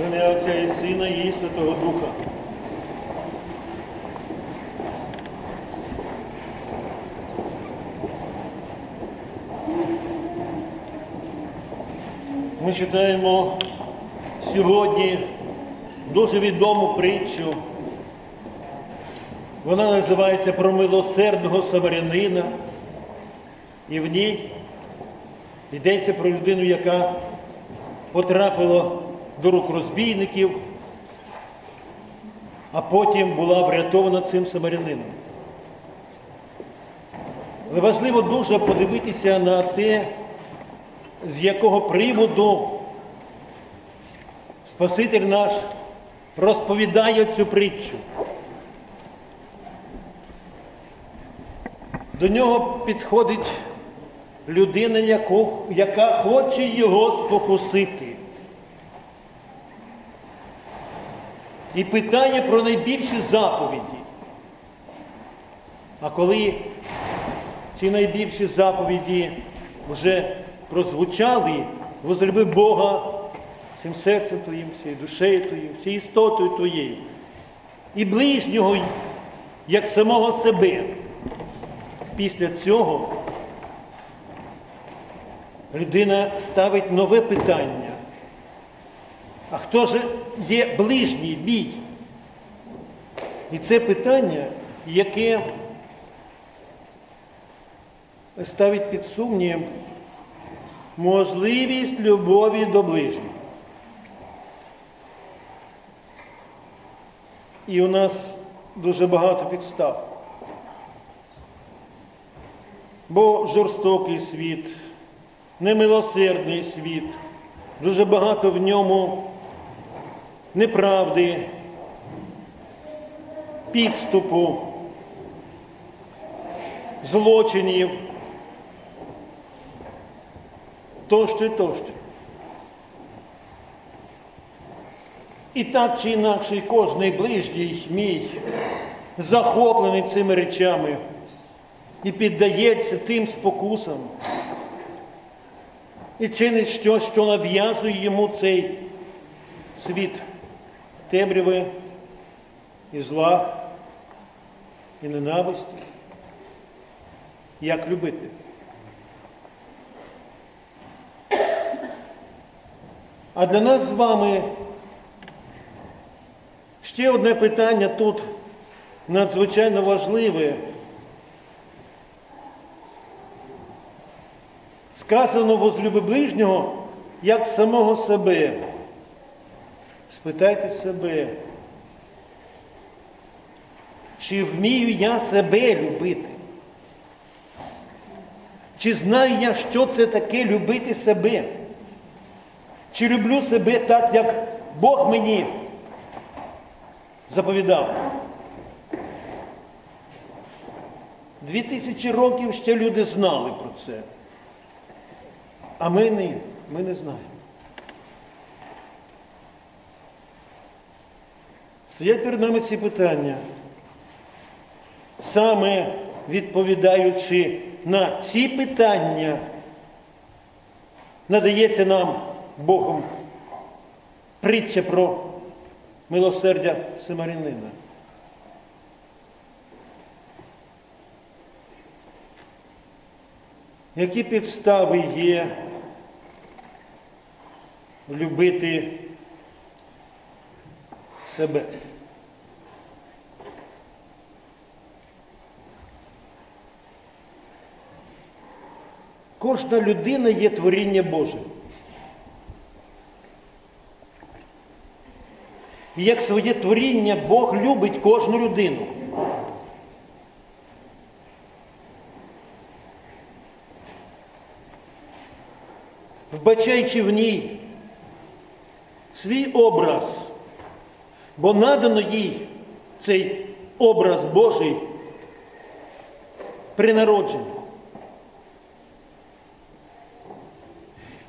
Ім'я Отця і Сина і Святого Духа. Ми читаємо сьогодні дуже відому притчу. Вона називається про милосердного самарянина. І в ній йдеться про людину, яка потрапила до рук розбійників, а потім була врятована цим самарянином. Але важливо дуже подивитися на те, з якого приводу Спаситель наш розповідає цю притчу. До нього підходить людина, яка хоче його спокусити. І питає про найбільші заповіді. А коли ці найбільші заповіді вже прозвучали, возлюби Бога всім серцем твоїм, всією душею твоєю, всією істотою твоєю. І ближнього, як самого себе. Після цього людина ставить нове питання. А хто ж є ближній бій? І це питання, яке ставить під сумнів можливість любові до ближнього. І у нас дуже багато підстав. Бо жорстокий світ, немилосердний світ, дуже багато в ньому неправди, підступу, злочинів, тощо і тощо. І так чи інакше кожний ближній мій захоплений цими речами і піддається тим спокусам, і чинить щось, що нав'язує йому цей світ темряви і зла, і ненависті. Як любити? А для нас з вами ще одне питання тут надзвичайно важливе. Сказано возлюби ближнього, як самого себе. Спитайте себе, чи вмію я себе любити? Чи знаю я, що це таке любити себе? Чи люблю себе так, як Бог мені заповідав? Дві тисячі років ще люди знали про це. А ми не, ми не знаємо. Стоять перед нами ці питання, саме відповідаючи на ці питання, надається нам Богом притча про милосердя Самарянина. Які підстави є любити себе? Кожна людина є творіння Боже. І як своє творіння Бог любить кожну людину. Вбачаючи в ній свій образ, бо надано їй цей образ Божий при народженні.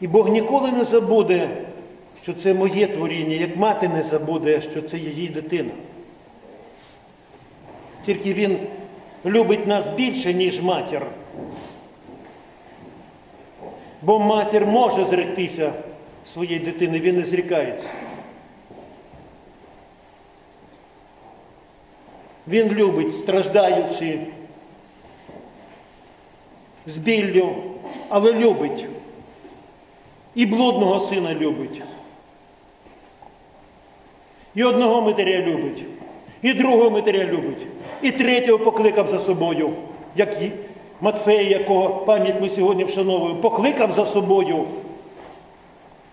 І Бог ніколи не забуде, що це моє творіння, як мати не забуде, що це її дитина. Тільки Він любить нас більше, ніж матір. Бо матір може зректися своєї дитини, він не зрікається. Він любить, страждаючи, з біллю, але любить. І блудного сина любить. І одного матеря любить, і другого матеря любить, і третього покликав за собою, як Матфея, якого пам'ять ми сьогодні вшановуємо, покликав за собою,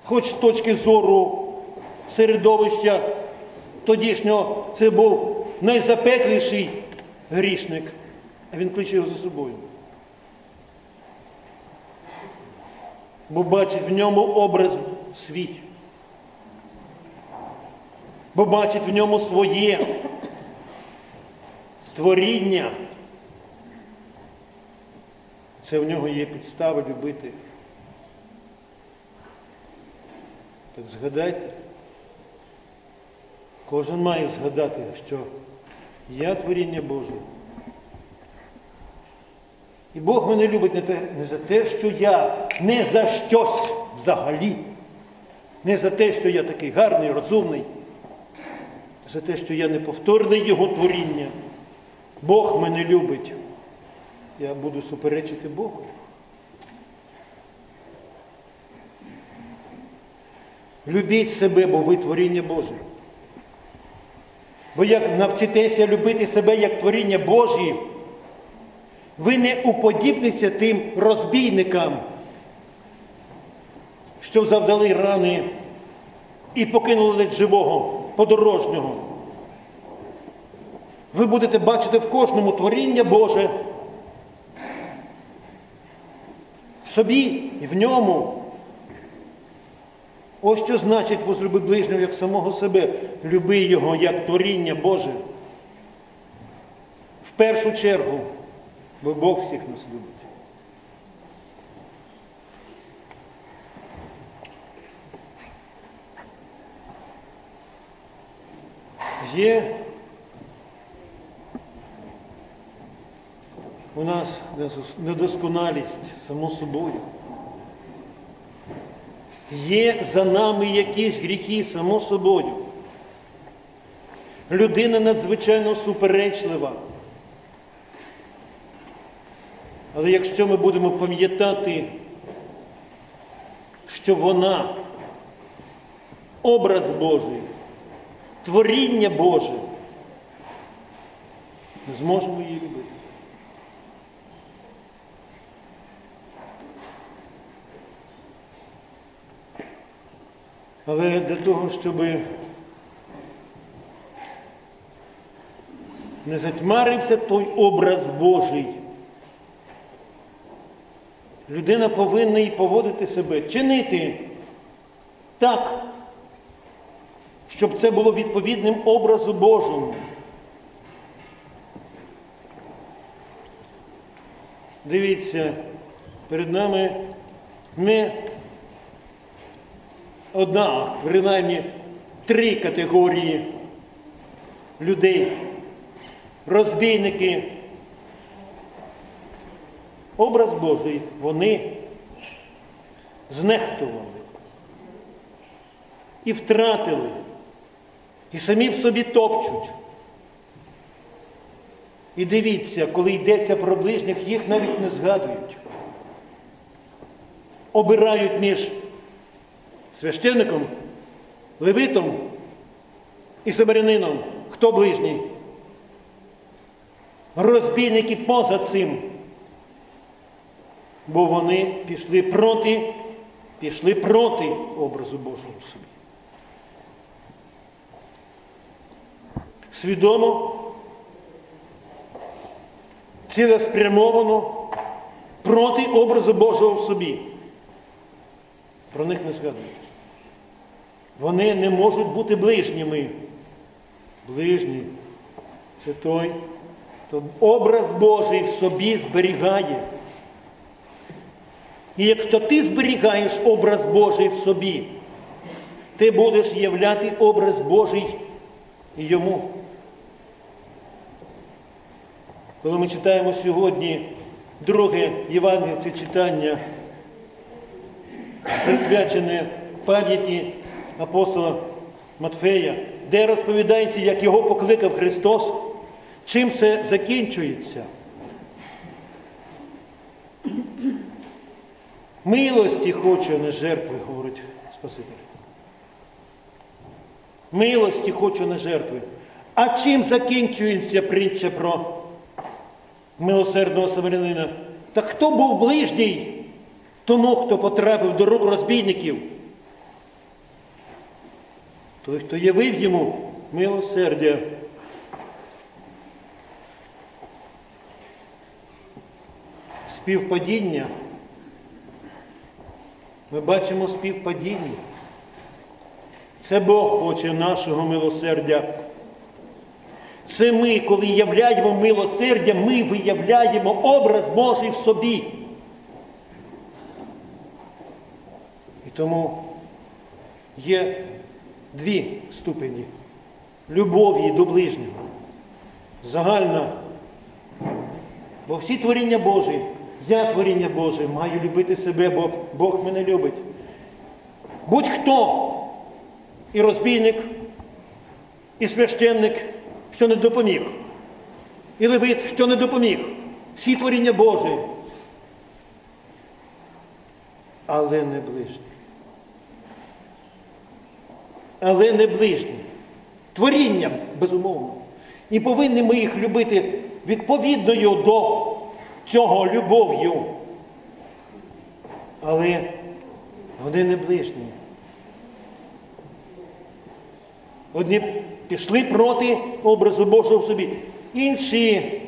хоч з точки зору середовища тодішнього це був найзапекліший грішник, а він кличе його за собою. Бо бачить в ньому образ свій бо бачить в ньому своє творіння. Це в нього є підстави любити. Так згадайте, кожен має згадати, що я творіння Боже. І Бог мене любить не, те, не за те, що я не за щось взагалі, не за те, що я такий гарний, розумний за те, що я неповторний Його творіння. Бог мене любить. Я буду суперечити Богу. Любіть себе, бо ви творіння Боже. Бо як навчитеся любити себе як творіння Божі, ви не уподібниться тим розбійникам, що завдали рани і покинули ледь живого подорожнього. Ви будете бачити в кожному творіння Боже, в собі і в ньому. Ось що значить возлюби ближнього як самого себе, люби його як творіння Боже. В першу чергу, бо Бог всіх нас любить. Є у нас недосконалість само собою. Є за нами якісь гріхи само собою. Людина надзвичайно суперечлива. Але якщо ми будемо пам'ятати, що вона образ Божий, творіння Боже, ми зможемо її любити. Але для того, щоб не затьмарився той образ Божий, людина повинна і поводити себе, чинити так, щоб це було відповідним образу Божому. Дивіться, перед нами не одна, принаймні три категорії людей. Розбійники. Образ Божий вони знехтували і втратили, і самі в собі топчуть. І дивіться, коли йдеться про ближніх, їх навіть не згадують. Обирають між священником, левитом і самарянином. Хто ближній? Розбійники поза цим. Бо вони пішли проти, пішли проти образу Божого в собі. Свідомо, цілеспрямовано проти образу Божого в собі. Про них не згадують. Вони не можуть бути ближніми. Ближній це той, хто образ Божий в собі зберігає. І якщо ти зберігаєш образ Божий в собі, ти будеш являти образ Божий йому. Коли ми читаємо сьогодні друге Євангельське читання, присвячене пам'яті апостола Матфея, де розповідається, як його покликав Христос, Чим це закінчується? Милості хочу, а не жертви, говорить Спаситель. Милості хочу, а не жертви. А чим закінчується притча про милосердного самарянина? Та хто був ближній тому, хто потрапив до рук розбійників? Той, хто явив йому милосердя. Співпадіння. Ми бачимо співпадіння. Це Бог хоче нашого милосердя. Це ми, коли являємо милосердя, ми виявляємо образ Божий в собі. І тому є дві ступені любові до ближнього. Загальна. Бо всі творіння Божі, я творіння Боже, маю любити себе, бо Бог мене любить. Будь-хто і розбійник, і священник, що не допоміг, і левит, що не допоміг. Всі творіння Божі. Але не ближній. Але не ближній. Творінням, безумовно. І повинні ми їх любити відповідною до цього любов'ю. Але вони не ближні. Одні пішли проти образу Божого в собі, інші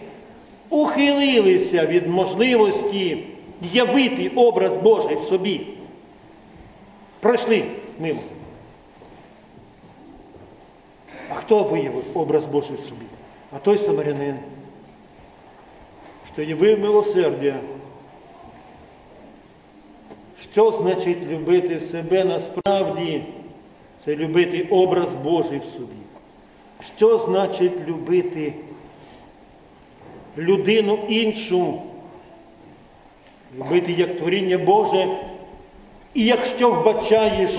ухилилися від можливості явити образ Божий в собі. Пройшли мимо. А хто виявив образ Божий в собі? А той самарянин, що явив милосердя. Що значить любити себе насправді? Це любити образ Божий в собі. Що значить любити людину іншу? Любити як творіння Боже, і якщо вбачаєш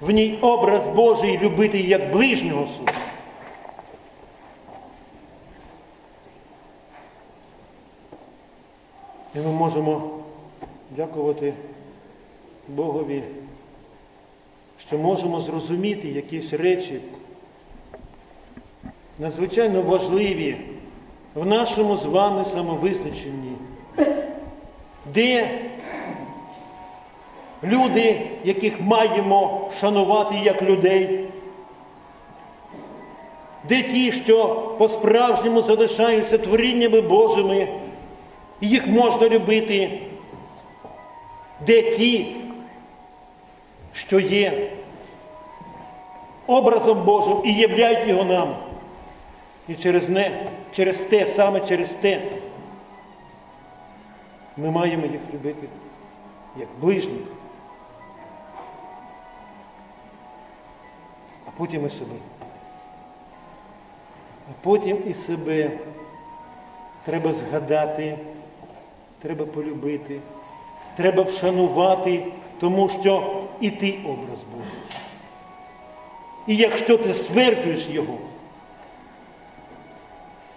в ній образ Божий, любити як ближнього суду. І ми можемо дякувати Богові, що можемо зрозуміти якісь речі надзвичайно важливі в нашому з вами самовизначенні, де люди, яких маємо шанувати як людей, де ті, що по-справжньому залишаються творіннями Божими, їх можна любити, де ті, що є образом Божим і являють його нам. І через не, через те, саме через те, ми маємо їх любити як ближніх, а потім і себе. А потім і себе треба згадати, треба полюбити, треба вшанувати, тому що і ти образ Божий. І якщо ти стверджуєш його,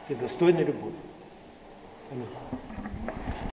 ти достойний любові. Амінь.